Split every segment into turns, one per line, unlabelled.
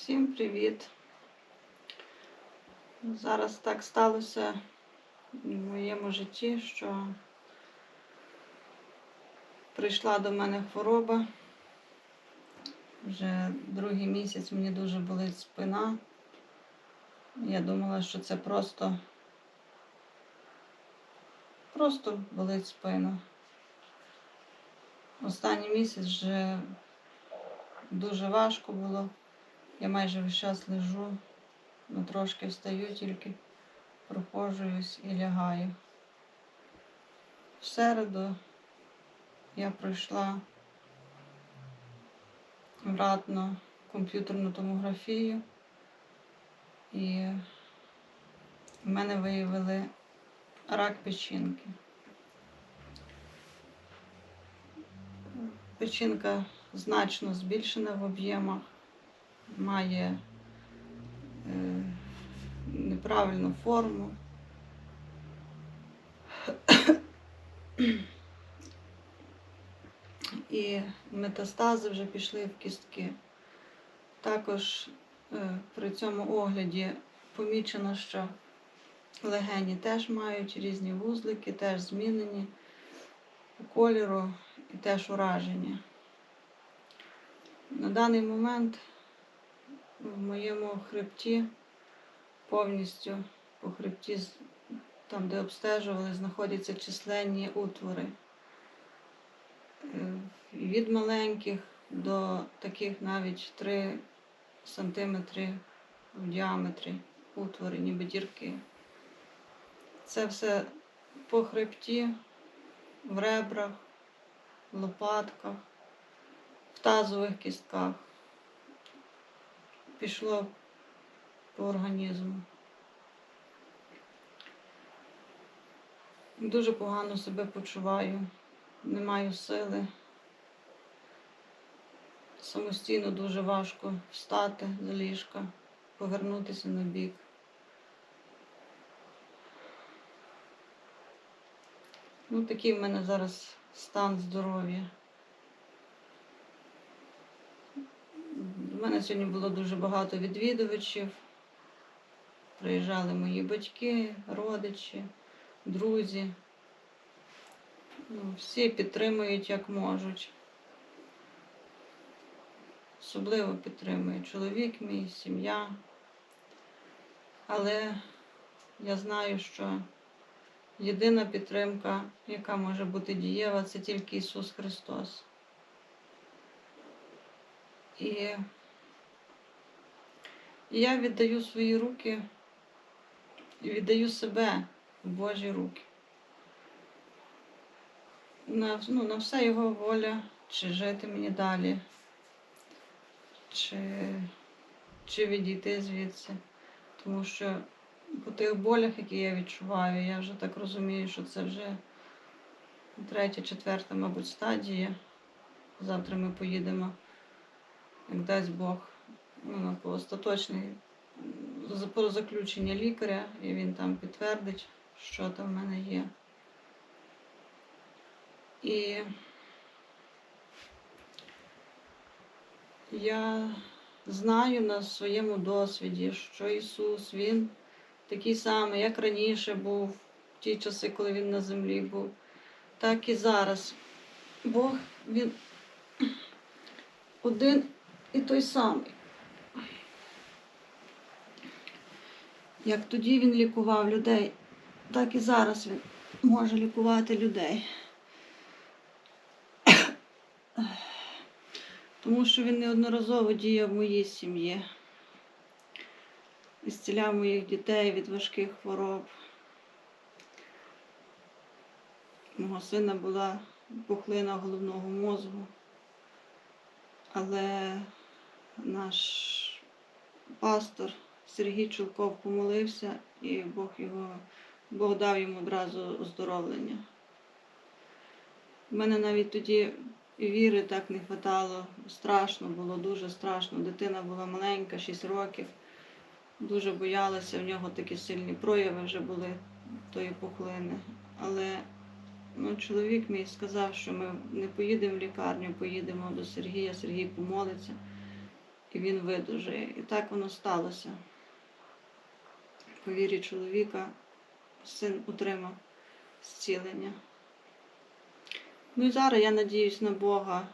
Всім привіт! Зараз так сталося в моєму житті, що прийшла до мене хвороба. Вже другий місяць мені дуже болить спина. Я думала, що це просто, просто болить спина. Останній місяць вже дуже важко було. Я майже весь час лежу, ну трошки встаю, тільки проходжуюсь і лягаю. В середу я пройшла обратно комп'ютерну томографію і в мене виявили рак печінки. Печінка значно збільшена в об'ємах має е, неправильну форму. І метастази вже пішли в кістки. Також е, при цьому огляді помічено, що легені теж мають різні вузлики, теж змінені кольору і теж уражені. На даний момент в моєму хребті повністю по хребті, там, де обстежували, знаходяться численні утвори. Е, Від маленьких до таких навіть 3 сантиметри в діаметрі утвори, ніби дірки. Це все по хребті, в ребрах, лопатках, в тазових кістках пішло по організму. Дуже погано себе почуваю, не маю сили. Самостійно дуже важко встати з ліжка, повернутися на бік. Ну, такий в мене зараз стан здоров'я. У мене сьогодні було дуже багато відвідувачів. Приїжджали мої батьки, родичі, друзі. Ну, всі підтримують як можуть. Особливо підтримує чоловік мій, сім'я. Але я знаю, що єдина підтримка, яка може бути дієва, це тільки Ісус Христос. І і я віддаю свої руки і віддаю себе в Божі руки. На, ну, на все його воля, чи жити мені далі, чи, чи відійти звідси. Тому що по тих болях, які я відчуваю, я вже так розумію, що це вже третя, четверта, мабуть, стадія. Завтра ми поїдемо, як дасть Бог, по остаточний за- по заключення лікаря, і він там підтвердить, що там в мене є. І я знаю на своєму досвіді, що Ісус, Він такий самий, як раніше був, в ті часи, коли Він на землі був, так і зараз. Бог, Він один і той самий. Як тоді він лікував людей, так і зараз він може лікувати людей. Тому що він неодноразово діяв в моїй сім'ї. І зціляв моїх дітей від важких хвороб. Мого сина була пухлина головного мозку. Але наш пастор Сергій Чулков помолився, і Бог його, Бог дав йому одразу оздоровлення. У мене навіть тоді віри так не хватало. Страшно було, дуже страшно. Дитина була маленька, 6 років. Дуже боялася, в нього такі сильні прояви вже були тої пухлини. Але ну, чоловік мій сказав, що ми не поїдемо в лікарню, поїдемо до Сергія, Сергій помолиться. і він видужає. І так воно сталося. По вірі чоловіка син отримав зцілення. Ну і зараз я надіюсь на Бога.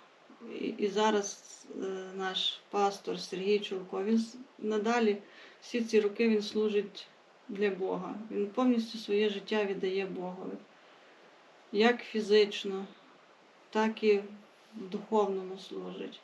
І, і зараз е, наш пастор Сергій Чулко, він надалі всі ці роки він служить для Бога. Він повністю своє життя віддає Богові. Як фізично, так і в духовному служить.